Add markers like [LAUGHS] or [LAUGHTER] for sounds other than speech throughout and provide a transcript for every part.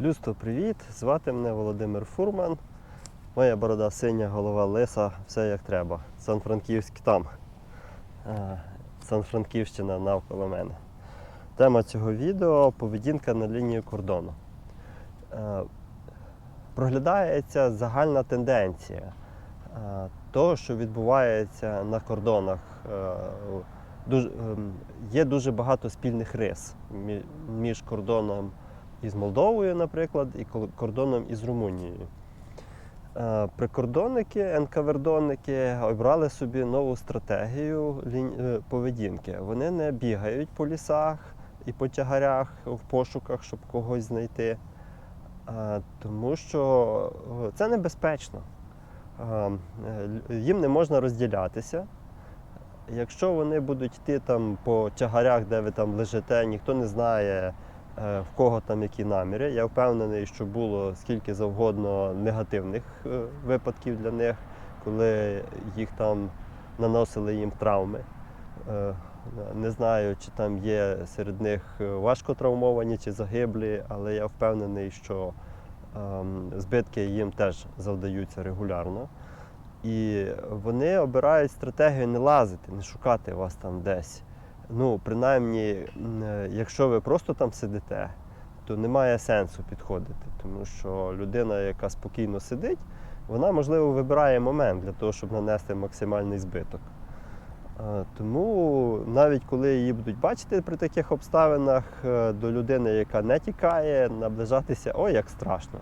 Людство, привіт! Звати мене Володимир Фурман. Моя борода синя, голова лиса, все як треба. Сан-Франківськ там. Е, Сан-Франківщина навколо мене. Тема цього відео поведінка на лінії кордону. Е, Проглядається загальна тенденція е, того, що відбувається на кордонах. Ем, є дуже багато спільних рис між кордоном із Молдовою, наприклад, і кордоном із Румунією. Е, Прикордонники, НКВРДонники обрали собі нову стратегію е, поведінки. Вони не бігають по лісах і по тягарях в пошуках, щоб когось знайти, е, тому що це небезпечно. Їм не можна розділятися. Якщо вони будуть йти там по тягарях, де ви там лежите, ніхто не знає, в кого там які наміри. Я впевнений, що було скільки завгодно негативних е, випадків для них, коли їх там наносили їм травми. Е, Не знаю, чи там є серед них е, важко травмовані чи загиблі, але я впевнений, що ем, збитки їм теж завдаються регулярно. І вони обирають стратегію не лазити, не шукати вас там десь. Ну, принаймні, е, якщо ви просто там сидите, то немає сенсу підходити, тому що людина, яка спокійно сидить, вона, можливо, вибирає момент для того, щоб нанести максимальний збиток. Е, Тому навіть коли її будуть бачити при таких обставинах е, до людини, яка не тікає, наближатися ой, як страшно.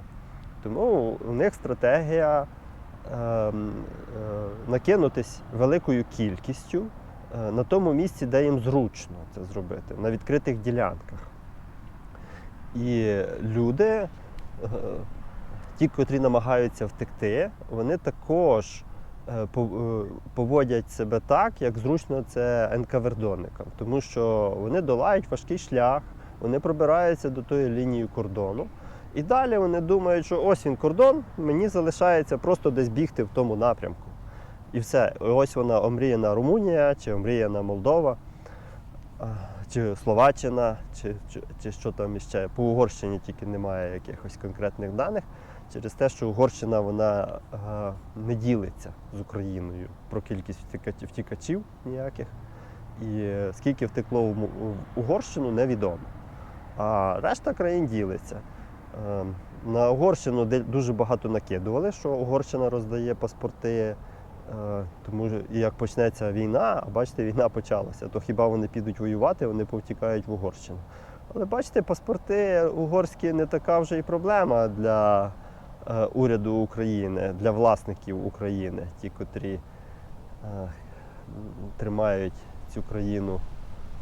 Тому у них стратегія ем, е, накинутись великою кількістю е, на тому місці, де їм зручно це зробити, на відкритих ділянках. І люди, е, ті, котрі намагаються втекти, вони також е, пов- е, поводять себе так, як зручно це НКВРДонникам, тому що вони долають важкий шлях, вони пробираються до тої лінії кордону. І далі вони думають, що ось він кордон, мені залишається просто десь бігти в тому напрямку. І все. Ось вона омріяна Румунія, чи омріяна Молдова, чи Словаччина, чи, чи, чи що там іще. По Угорщині тільки немає якихось конкретних даних. Через те, що Угорщина вона а, не ділиться з Україною про кількість втікачів, ніяких. І е, скільки втекло в Угорщину, невідомо. А решта країн ділиться. Е, На Угорщину дуже багато накидували, що Угорщина роздає паспорти. Е, Тому що як почнеться війна, а бачите, війна почалася, то хіба вони підуть воювати, вони повтікають в Угорщину. Але бачите, паспорти угорські не така вже і проблема для е, уряду України, для власників України, ті, котрі е, тримають цю країну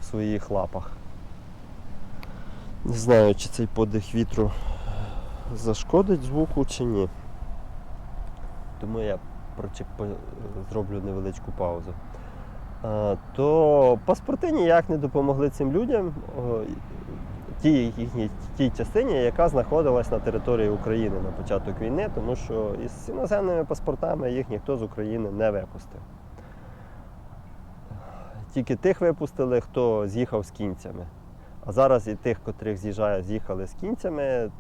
в своїх лапах. Не знаю, чи цей подих вітру зашкодить звуку чи ні. Тому я зроблю невеличку паузу. То паспорти ніяк не допомогли цим людям, тій, тій частині, яка знаходилась на території України на початок війни, тому що із іноземними паспортами їх ніхто з України не випустив. Тільки тих випустили, хто з'їхав з кінцями. А зараз і тих, котрих з'їжджає, з'їхали з кінцями е,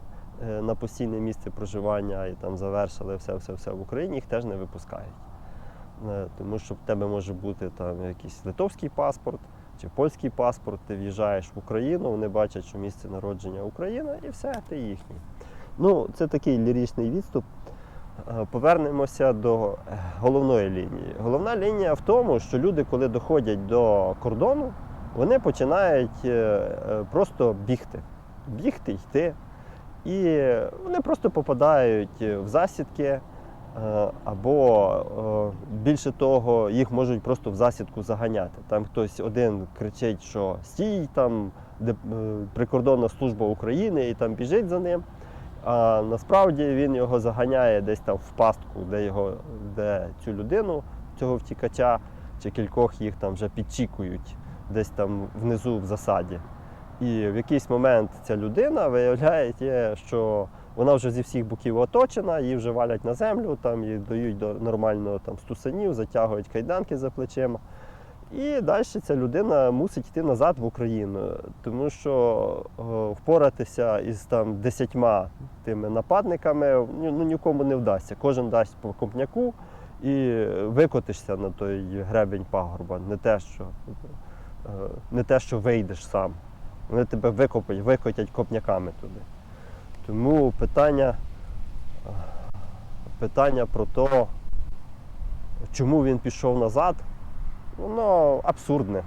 на постійне місце проживання і там завершили все-все-все в Україні, їх теж не випускають. Е, Тому що в тебе може бути там якийсь литовський паспорт чи польський паспорт, ти в'їжджаєш в Україну, вони бачать, що місце народження Україна, і все, ти їхній. Ну, це такий ліричний відступ. Е, Повернемося до е, головної лінії. Головна лінія в тому, що люди, коли доходять до кордону, вони починають е, е, просто бігти. Бігти, йти. І вони просто попадають в засідки, е, або е, більше того, їх можуть просто в засідку заганяти. Там хтось один кричить, що стій, там е, прикордонна служба України і там біжить за ним. А насправді він його заганяє десь там в пастку, де його, де цю людину, цього втікача, чи кількох їх там вже підчікують десь там внизу в засаді. І в якийсь момент ця людина виявляє, що вона вже зі всіх боків оточена, її вже валять на землю, там її дають до нормального там стусанів, затягують кайданки за плечима. І далі ця людина мусить йти назад в Україну, тому що е, впоратися із там десятьма тими нападниками ну, ну, нікому не вдасться. Кожен дасть по копняку і викотишся на той гребень пагорба. Не те, що, е, не те, що вийдеш сам. Вони тебе викопають, викотять копняками туди. Тому питання, питання про те, чому він пішов назад, воно абсурдне.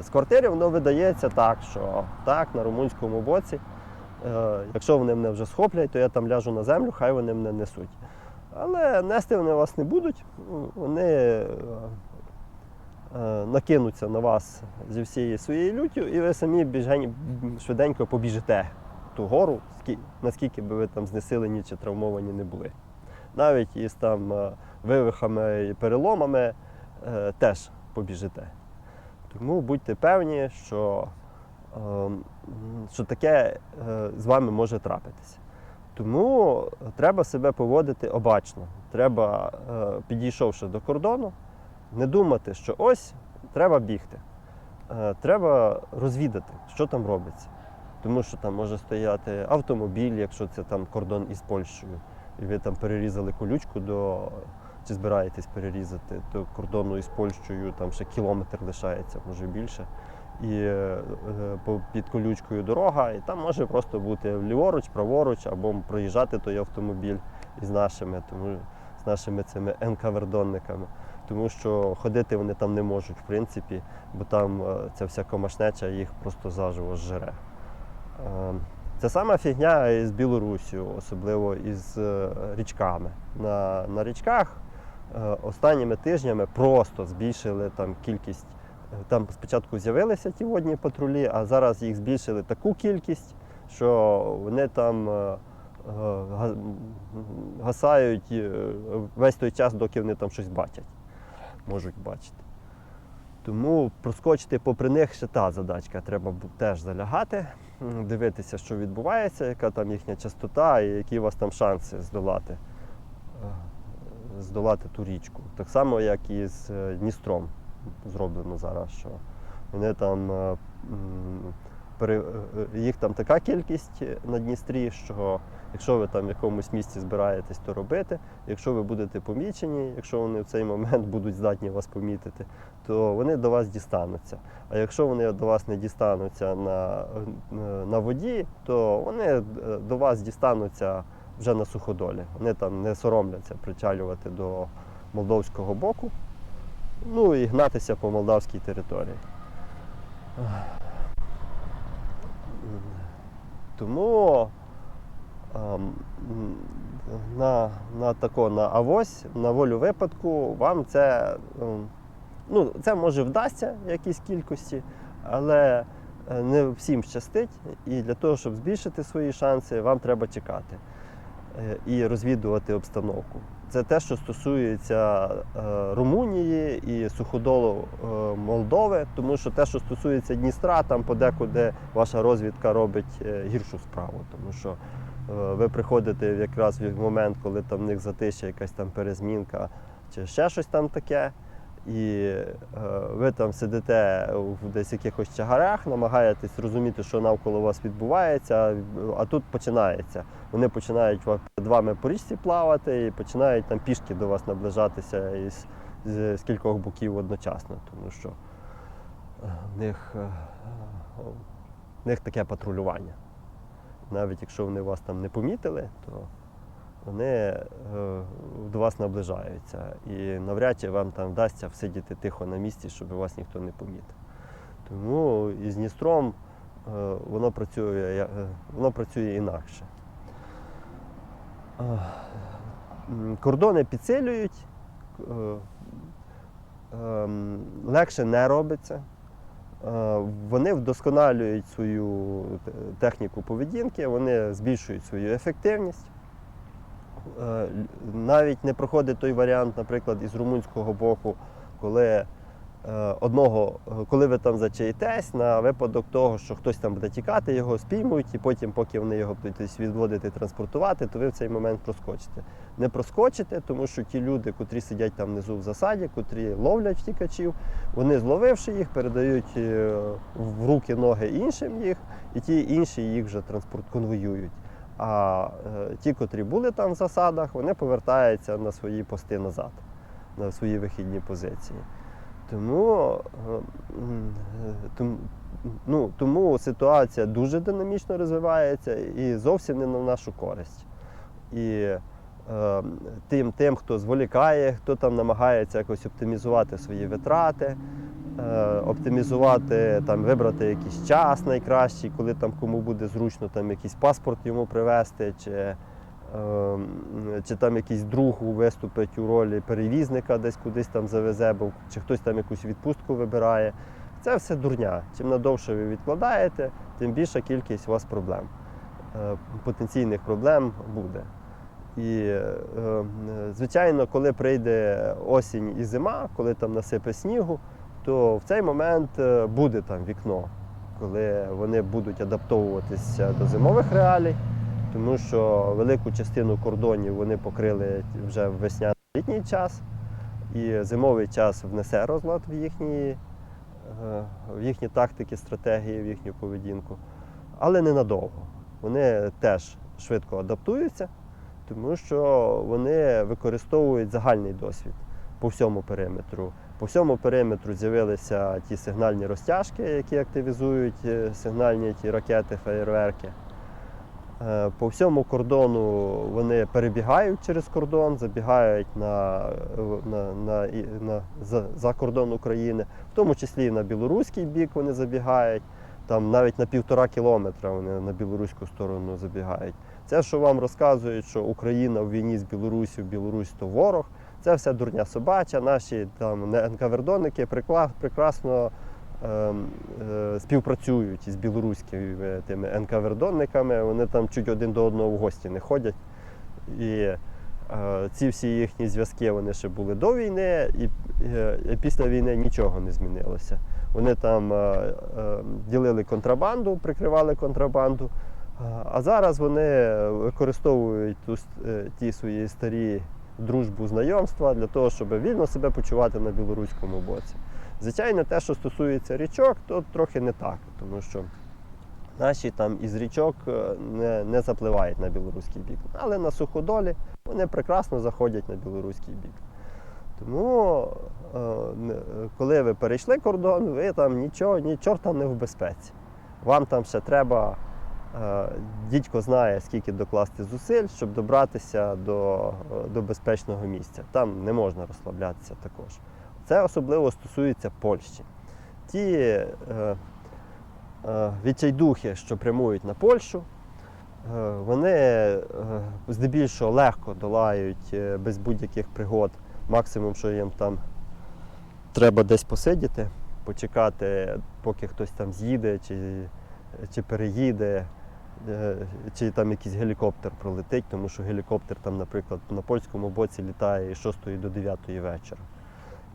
З квартири воно видається так, що так, на румунському боці, е, якщо вони мене вже схоплять, то я там ляжу на землю, хай вони мене несуть. Але нести вони вас не будуть, вони е, накинуться на вас зі всією своєю люттю, і ви самі біжень, швиденько побіжите ту гору, наскільки би ви там знесилені чи травмовані не були. Навіть із там е, вивихами і переломами е, теж побіжите. Тому будьте певні, що, е, що таке е, з вами може трапитися. Тому треба себе поводити обачно. Треба, е, підійшовши до кордону, не думати, що ось треба бігти. Е, Треба розвідати, що там робиться. Тому що там може стояти автомобіль, якщо це там кордон із Польщею, і ви там перерізали колючку до чи збираєтесь перерізати до кордону із Польщею, там ще кілометр лишається, може більше. І е, під колючкою дорога, і там може просто бути ліворуч, праворуч, або проїжджати той автомобіль із нашими, тому з нашими цими енкавердонниками. Тому що ходити вони там не можуть, в принципі, бо там е, ця вся комашнеча їх просто заживо зжере. Е, Це сама фігня із Білорусію, особливо із е, річками. На, на річках останніми тижнями просто збільшили там кількість. Там спочатку з'явилися ті водні патрулі, а зараз їх збільшили таку кількість, що вони там гасають весь той час, доки вони там щось бачать, можуть бачити. Тому проскочити попри них ще та задачка. Треба теж залягати, дивитися, що відбувається, яка там їхня частота і які у вас там шанси здолати, е, здолати ту річку. Так само, як і з е, Дністром зроблено зараз, що вони там е, їх там така кількість на Дністрі, що якщо ви там в якомусь місці збираєтесь то робити, якщо ви будете помічені, якщо вони в цей момент [LAUGHS] будуть здатні вас помітити, то вони до вас дістануться. А якщо вони до вас не дістануться на, е, на воді, то вони е, до вас дістануться вже на суходолі. Вони там не соромляться причалювати до молдовського боку, ну і гнатися по молдавській території. Тому на, на тако, на авось, на волю випадку, вам це, ем, ну, це може вдасться в якійсь кількості, але е, не всім щастить. І для того, щоб збільшити свої шанси, вам треба чекати е, і розвідувати обстановку. Це те, що стосується е, Румунії і суходолу Молдови, тому що те, що стосується Дністра, там подекуди ваша розвідка робить гіршу справу, тому що ви приходите якраз в момент, коли там в них затища якась там перезмінка чи ще щось там таке. І е, ви там сидите в десь якихось чагарах, намагаєтесь розуміти, що навколо вас відбувається, а тут починається. Вони починають перед вами по річці плавати і починають там пішки до вас наближатися із, з, з кількох боків одночасно, тому що е, в них, е, в них таке патрулювання. Навіть якщо вони вас там не помітили, то вони е, до вас наближаються. І навряд чи вам там вдасться всидіти тихо на місці, щоб вас ніхто не помітив. Тому із Дністром е, воно працює, е, воно працює інакше. Кордони підсилюють, ем, легше не робиться. Е, Вони вдосконалюють свою техніку поведінки, вони збільшують свою ефективність. Е, Навіть не проходить той варіант, наприклад, із румунського боку, коли одного, е, коли ви там зачаєтесь, на випадок того, що хтось там буде тікати, його спіймують, і потім, поки вони його будуть відводити, транспортувати, то ви в цей момент проскочите. Не проскочите, тому що ті люди, котрі сидять там внизу в засаді, котрі ловлять втікачів, вони зловивши їх, передають е, в руки ноги іншим їх, і ті інші їх вже транспорт конвоюють. А е, ті, котрі були там в засадах, вони повертаються на свої пости назад, на свої вихідні позиції. Тому, е, ну, тому ситуація дуже динамічно розвивається і зовсім не на нашу користь. І е, тим, тим, хто зволікає, хто там намагається якось оптимізувати свої витрати, е, оптимізувати, там, вибрати якийсь час найкращий, коли там кому буде зручно там, якийсь паспорт йому привезти, чи, чи там якийсь друг виступить у ролі перевізника, десь кудись там завезе, бо чи хтось там якусь відпустку вибирає. Це все дурня. Чим надовше ви відкладаєте, тим більша кількість у вас проблем. Е, Потенційних проблем буде. І, е, звичайно, коли прийде осінь і зима, коли там насипе снігу, то в цей момент е, буде там вікно, коли вони будуть адаптовуватися до зимових реалій, тому що велику частину кордонів вони покрили вже в весняно-літній час, і зимовий час внесе розлад в їхні, е, в їхні тактики, стратегії, в їхню поведінку, але ненадовго. Вони теж швидко адаптуються тому що вони використовують загальний досвід по всьому периметру. По всьому периметру з'явилися ті сигнальні розтяжки, які активізують е, сигнальні ті ракети, феєрверки. Е, По всьому кордону вони перебігають через кордон, забігають на, на, на, на, за, за кордон України, в тому числі і на білоруський бік вони забігають. Там навіть на півтора кілометра вони на білоруську сторону забігають. Це, що вам розказують, що Україна в війні з Білорусі, Білорусь то ворог, це все дурня собача. Наші там прикла- прекрасно е, співпрацюють із білоруськими тими НКВРДонниками. Вони там чуть один до одного в гості не ходять. І е, ці всі їхні зв'язки вони ще були до війни, і, е, після війни нічого не змінилося. Вони там е, е, ділили контрабанду, прикривали контрабанду. А- зараз вони використовують е, ті свої старі дружбу, знайомства для того, щоб вільно себе почувати на білоруському боці. Звичайно, те, що стосується річок, то трохи не так, тому що наші там із річок е, не, не запливають на білоруський бік. Але на суходолі вони прекрасно заходять на білоруський бік. Тому, е, коли ви перейшли кордон, ви там нічого, ні чорта не в безпеці. Вам там ще треба Е, Дідько знає, скільки докласти зусиль, щоб добратися до, до безпечного місця. Там не можна розслаблятися також. Це особливо стосується Польщі. Ті е, е, відчайдухи, що прямують на Польщу, е, вони е, здебільшого легко долають е, без будь-яких пригод. Максимум, що їм там треба десь посидіти, почекати, поки хтось там з'їде чи, чи переїде, е, чи там якийсь гелікоптер пролетить, тому що гелікоптер там, наприклад, на польському боці літає з 6 до 9 вечора.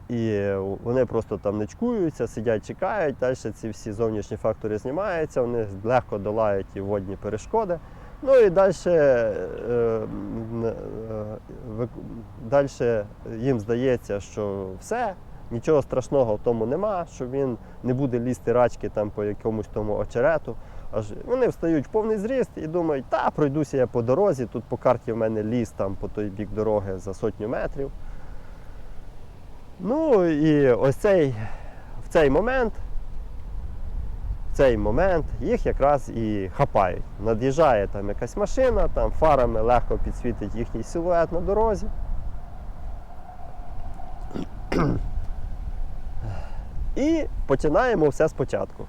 І е, вони просто там ночкуються, сидять, чекають, далі ці всі зовнішні фактори знімаються, вони легко долають і водні перешкоди. Ну і далі, далі їм здається, що все, нічого страшного в тому нема, що він не буде лізти рачки там по якомусь тому очерету. Аж вони встають в повний зріст і думають, та пройдуся я по дорозі, тут по карті в мене ліс там по той бік дороги за сотню метрів. Ну і ось цей, в цей момент, в цей момент їх якраз і хапають. Над'їжджає там якась машина, там фарами легко підсвітить їхній силует на дорозі. І починаємо все спочатку.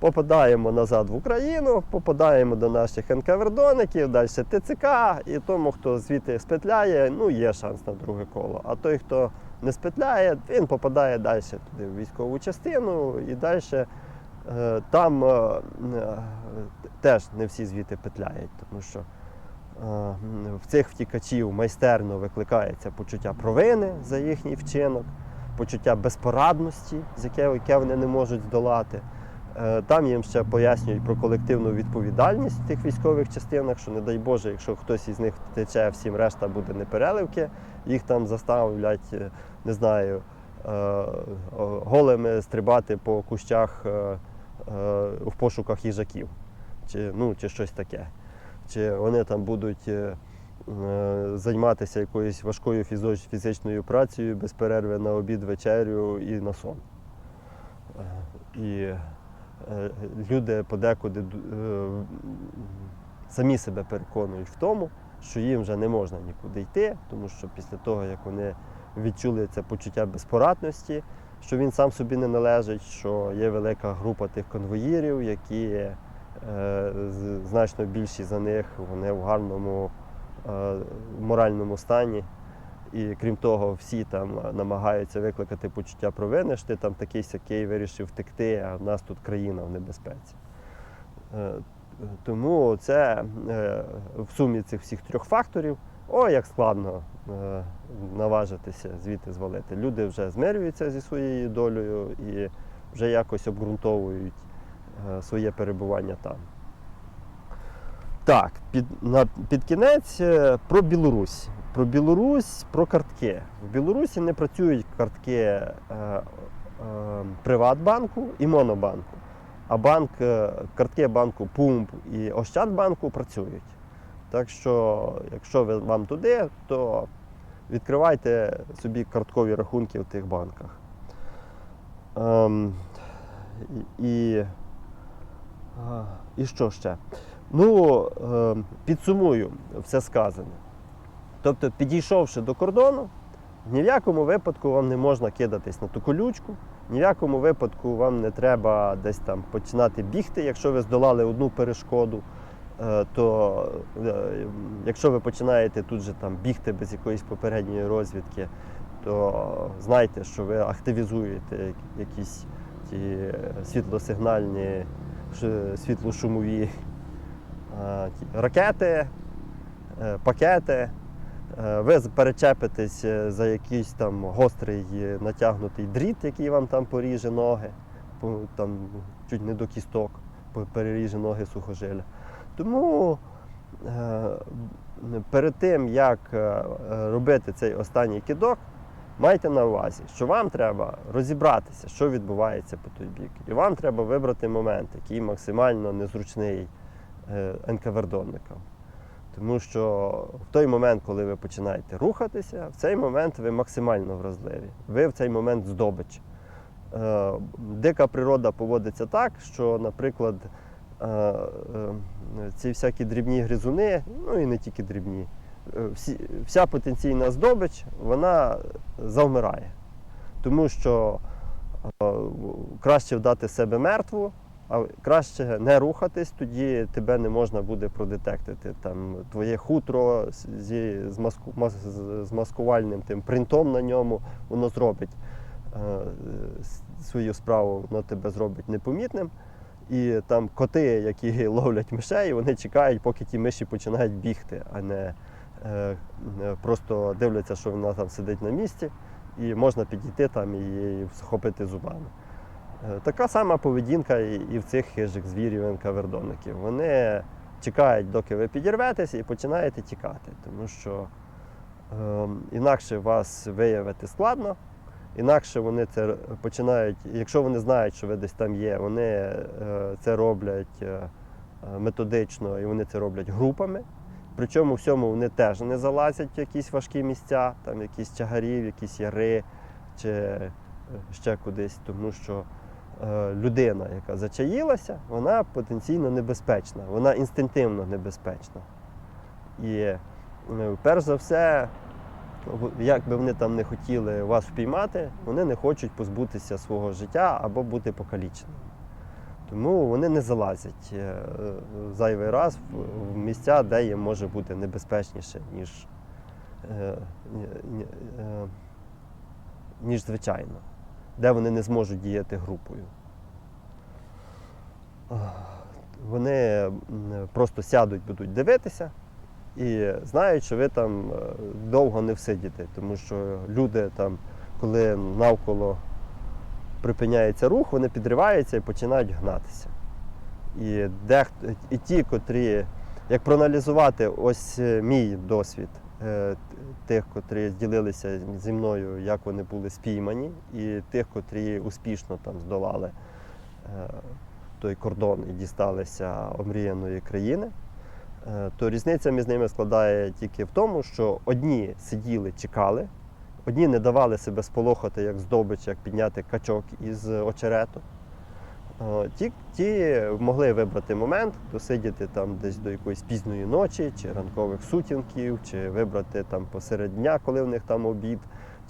Попадаємо назад в Україну, попадаємо до наших НКВРДоників, далі ТЦК, і тому, хто звідти спетляє, ну є шанс на друге коло. А той, хто не спетляє, він попадає далі туди в військову частину і далі е, там е, е, теж не всі звідти петляють, тому що в цих втікачів майстерно викликається почуття провини за їхній вчинок. почуття безпорадності, яке вони не можуть здолати. Е, Там їм ще пояснюють про колективну відповідальність в тих військових частинах, що не дай Боже, якщо хтось із них втече, всім решта буде непереливки, їх там заставлять, е, не знаю, е, голими стрибати по кущах в пошуках їжаків, чи, ну, чи щось таке. Чи вони там будуть займатися якоюсь важкою фізичною працею без перерви на обід, вечерю і на сон. І люди подекуди е, самі себе переконують в тому, що їм вже не можна нікуди йти, тому що після того, як вони відчули це почуття безпорадності, що він сам собі не належить, що є велика група тих конвоїрів, які е, значно більші за них, вони в гарному е, моральному стані. І крім того, всі там намагаються викликати почуття провини, що ти там такий сякий вирішив втекти, а в нас тут країна в небезпеці. Е, Тому це е, в сумі цих всіх трьох факторів, о, як складно е, наважитися звідти звалити. Люди вже змирюються зі своєю долею і вже якось обґрунтовують е, своє перебування там. Так, під, на, під кінець е, про Білорусь. Про Білорусь, про картки. В Білорусі не працюють картки е, е, Приватбанку і Монобанку. А банк, е, картки банку Пумп і Ощадбанку працюють. Так що, якщо ви вам туди, то відкривайте собі карткові рахунки в тих банках. Ем, і, і, що ще? Ну, ем, підсумую все сказане. Тобто, підійшовши до кордону, ні в якому випадку вам не можна кидатись на ту колючку, ні в якому випадку вам не треба десь там починати бігти, якщо ви здолали одну перешкоду. Е, То е, якщо ви починаєте тут же там бігти без якоїсь попередньої розвідки, то знайте, що ви активізуєте якісь ті світлосигнальні, світлошумові е, ракети, пакети. Е, Ви перечепитесь е, за якийсь там гострий е, натягнутий дріт, який вам там поріже ноги, там чуть не до кісток, переріже ноги сухожилля. Тому перед тим, як робити цей останній кидок, майте на увазі, що вам треба розібратися, що відбувається по той бік. І вам треба вибрати момент, який максимально незручний е, НКВРДонникам. Тому що в той момент, коли ви починаєте рухатися, в цей момент ви максимально вразливі. Ви в цей момент здобич. Е, Дика природа поводиться так, що, наприклад, е, е, ці всякі дрібні гризуни, ну і не тільки дрібні, вся потенційна здобич, вона завмирає. Тому що краще вдати себе мертву, а краще не рухатись, тоді тебе не можна буде продетектити. Там твоє хутро зі з, маску, мас- з- маскувальним тим принтом на ньому, воно зробить е, свою справу, воно тебе зробить непомітним. І там коти, які [LAUGHS] ловлять мишей, вони чекають, поки ті миші починають бігти, а не е, просто дивляться, що вона там сидить на місці, і можна підійти там і схопити зубами. Така сама поведінка і в цих хижих звірів НКВРДонників. Вони чекають, доки ви підірветеся і починаєте тікати, тому що е, інакше вас виявити складно, інакше вони це починають, якщо вони знають, що ви десь там є, вони е, це роблять е, методично і вони це роблять групами. Причому всьому вони теж не залазять в якісь важкі місця, там якісь чагарів, якісь яри чи е, ще кудись, тому що людина, яка зачаїлася, вона потенційно небезпечна, вона інстинктивно небезпечна. І е, перш за все, як би вони там не хотіли вас впіймати, вони не хочуть позбутися свого життя або бути покаліченими. Тому вони не залазять е, е, зайвий раз в- місця, де їм може бути небезпечніше, ніж, е, ні- ні- е, ніж звичайно, де вони не зможуть діяти групою. Вони просто сядуть, будуть дивитися і знають, що ви там е, довго не всидіте, тому що люди там, коли навколо припиняється рух, вони підриваються і починають гнатися. І, дехто, і ті, котрі, як проаналізувати ось е, мій досвід тих, котрі ділилися зі мною, як вони були спіймані, і тих, котрі успішно там здолали е, той кордон і дісталися омріяної країни, е, то різниця між ними складає тільки в тому, що одні сиділи, чекали, одні не давали себе сполохати як здобич, як підняти качок із очерету. Ті, ті могли вибрати момент, досидіти там десь до якоїсь пізньої ночі, чи ранкових сутінків, чи вибрати там посеред дня, коли в них там обід,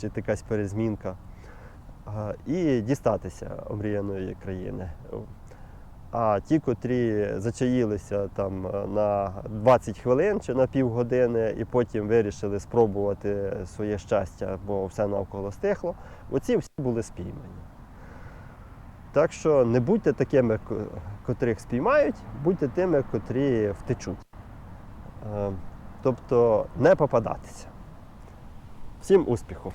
чи якась перезмінка, і дістатися омріяної країни. А ті, котрі зачаїлися там е, на 20 хвилин чи на півгодини, і потім вирішили спробувати своє щастя, бо все навколо стихло, оці всі були спіймані. Так що не будьте такими, котрих спіймають, будьте тими, котрі втечуть. Е, Тобто не попадатися. Всім успіху!